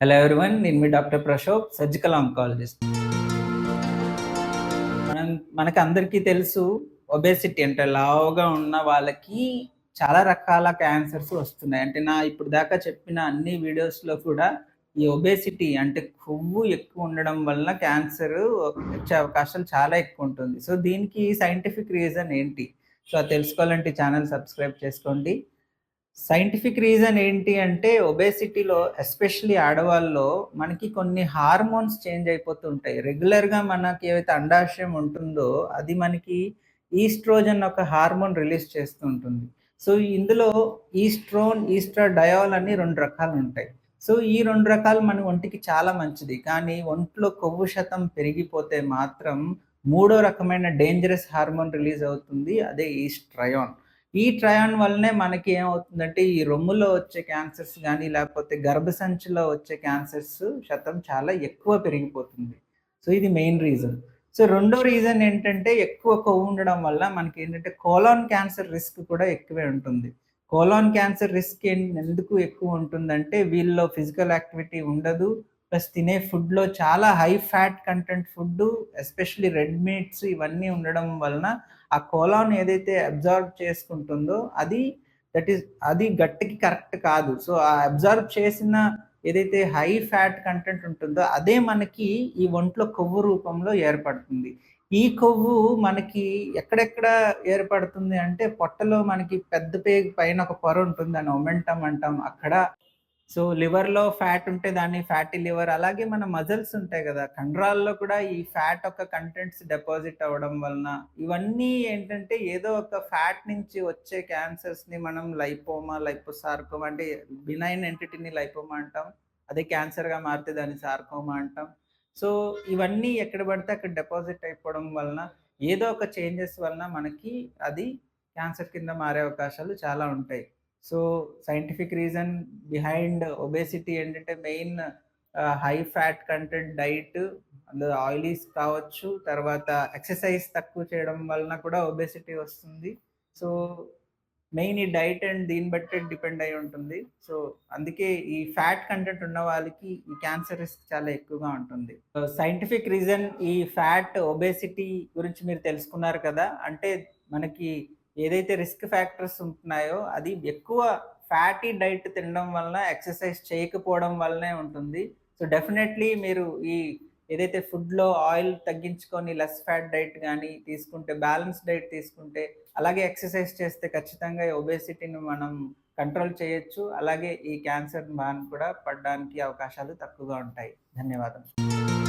Hello everyone నేను మీ doctor Prashok surgical oncologist మనం మనకు అందరికీ తెలుసు ఒబేసిటీ అంటే లావుగా ఉన్న వాళ్ళకి చాలా రకాల క్యాన్సర్స్ వస్తున్నాయి. అంటే నా ఇప్పుడు దాకా చెప్పిన అన్ని వీడియోస్లో కూడా ఈ ఒబేసిటీ అంటే కొవ్వు ఎక్కువ ఉండడం వల్ల క్యాన్సర్ వచ్చే అవకాశం చాలా ఎక్కువ ఉంటుంది. సో దీనికి సైంటిఫిక్ రీజన్ ఏంటి? సో అది తెలుసుకోవాలంటే ఛానల్ సబ్స్క్రైబ్ చేసుకోండి. సైంటిఫిక్ రీజన్ ఏంటి అంటే ఒబేసిటీలో ఎస్పెషలీ ఆడవాళ్ళలో మనకి కొన్ని హార్మోన్స్ చేంజ్ అయిపోతుంటాయి. రెగ్యులర్గా మనకి ఏవైతే అండాశయం ఉంటుందో అది మనకి ఈస్ట్రోజన్ ఒక హార్మోన్ రిలీజ్ చేస్తూ ఉంటుంది సో ఇందులో ఈస్ట్రోన్ ఈస్ట్రాడయాల్ అని రెండు రకాలు ఉంటాయి. సో ఈ రెండు రకాలు మన ఒంటికి చాలా మంచిది. కానీ ఒంట్లో కొవ్వు శాతం పెరిగిపోతే మాత్రం మూడో రకమైన డేంజరస్ హార్మోన్ రిలీజ్ అవుతుంది. అదే ఈస్ట్రయాన్ ఈ ట్రయాన్ వల్లనే మనకి ఏమవుతుందంటే ఈ రొమ్ములో వచ్చే క్యాన్సర్స్ కానీ లేకపోతే గర్భసంచిలో వచ్చే క్యాన్సర్స్ శాతం చాలా ఎక్కువ పెరిగిపోతుంది. సో ఇది మెయిన్ రీజన్. సో రెండో రీజన్ ఏంటంటే ఎక్కువ కొవ్వు ఉండడం వల్ల మనకి ఏంటంటే కోలాన్ క్యాన్సర్ రిస్క్ కూడా ఎక్కువే ఉంటుంది. కోలాన్ క్యాన్సర్ రిస్క్ ఎందుకు ఎక్కువ ఉంటుందంటే వీళ్ళలో ఫిజికల్ యాక్టివిటీ ఉండదు. ప్లస్ తినే ఫుడ్లో చాలా high fat content food especially red meats ఇవన్నీ ఉండడం వలన ఆ కోలాన్ ఏదైతే అబ్జార్బ్ చేసుకుంటుందో అది దట్ ఈస్ అది గట్టికి కరెక్ట్ కాదు. సో ఆ అబ్జార్బ్ చేసిన ఏదైతే హై ఫ్యాట్ కంటెంట్ ఉంటుందో అదే మనకి ఈ ఒంట్లో కొవ్వు రూపంలో ఏర్పడుతుంది. ఈ కొవ్వు మనకి ఎక్కడెక్కడ ఏర్పడుతుంది అంటే పొట్టలో మనకి పెద్ద పేగు పైన ఒక పొర ఉంటుంది అని ఒమెంటం అంటాం అక్కడ. సో లివర్లో ఫ్యాట్ ఉంటే దాన్ని ఫ్యాటీ లివర్ అలాగే మన మజిల్స్ ఉంటాయి కదా కండరాల్లో కూడా ఈ ఫ్యాట్ ఒక కంటెంట్స్ డిపాజిట్ అవ్వడం వలన ఇవన్నీ ఏంటంటే ఏదో ఒక ఫ్యాట్ నుంచి వచ్చే క్యాన్సర్స్ని మనం లైపోమా లైపోసార్కోమా అంటే బినైన్ ఎంటిటీని లైపోమా అంటాం అదే క్యాన్సర్గా మారితే దాన్ని సార్కోమా అంటాం. సో ఇవన్నీ ఎక్కడ పడితే అక్కడ డిపాజిట్ అయిపోవడం వలన ఏదో ఒక చేంజెస్ వలన మనకి అది క్యాన్సర్ కింద మారే అవకాశాలు చాలా ఉంటాయి. So scientific reason behind obesity ఏంటంటే main high fat content diet అందులో ఆయిలీస్ కావచ్చు తర్వాత ఎక్సర్సైజ్ తక్కువ చేయడం వలన కూడా ఒబేసిటీ వస్తుంది. సో మెయిన్ ఈ డైట్ అండ్ దీన్ని బట్టి డిపెండ్ అయి ఉంటుంది. సో అందుకే ఈ ఫ్యాట్ కంటెంట్ ఉన్న వాళ్ళకి ఈ క్యాన్సర్ రిస్క్ చాలా ఎక్కువగా ఉంటుంది. Uh, సైంటిఫిక్ రీజన్ ఈ ఫ్యాట్ ఒబేసిటీ గురించి మీరు తెలుసుకున్నారు కదా? అంటే మనకి ఏదైతే రిస్క్ ఫ్యాక్టర్స్ ఉంటున్నాయో అది ఎక్కువ ఫ్యాటీ డైట్ తినడం వలన ఎక్సర్సైజ్ చేయకపోవడం వల్లనే ఉంటుంది. సో డెఫినెట్లీ మీరు ఈ ఏదైతే ఫుడ్లో ఆయిల్ తగ్గించుకొని లెస్ ఫ్యాట్ డైట్ కానీ తీసుకుంటే బ్యాలెన్స్ డైట్ తీసుకుంటే అలాగే ఎక్సర్సైజ్ చేస్తే ఖచ్చితంగా ఒబేసిటీని మనం కంట్రోల్ చేయొచ్చు. అలాగే ఈ క్యాన్సర్ బాన్ కూడా పడడానికి అవకాశాలు తక్కువగా ఉంటాయి. ధన్యవాదాలు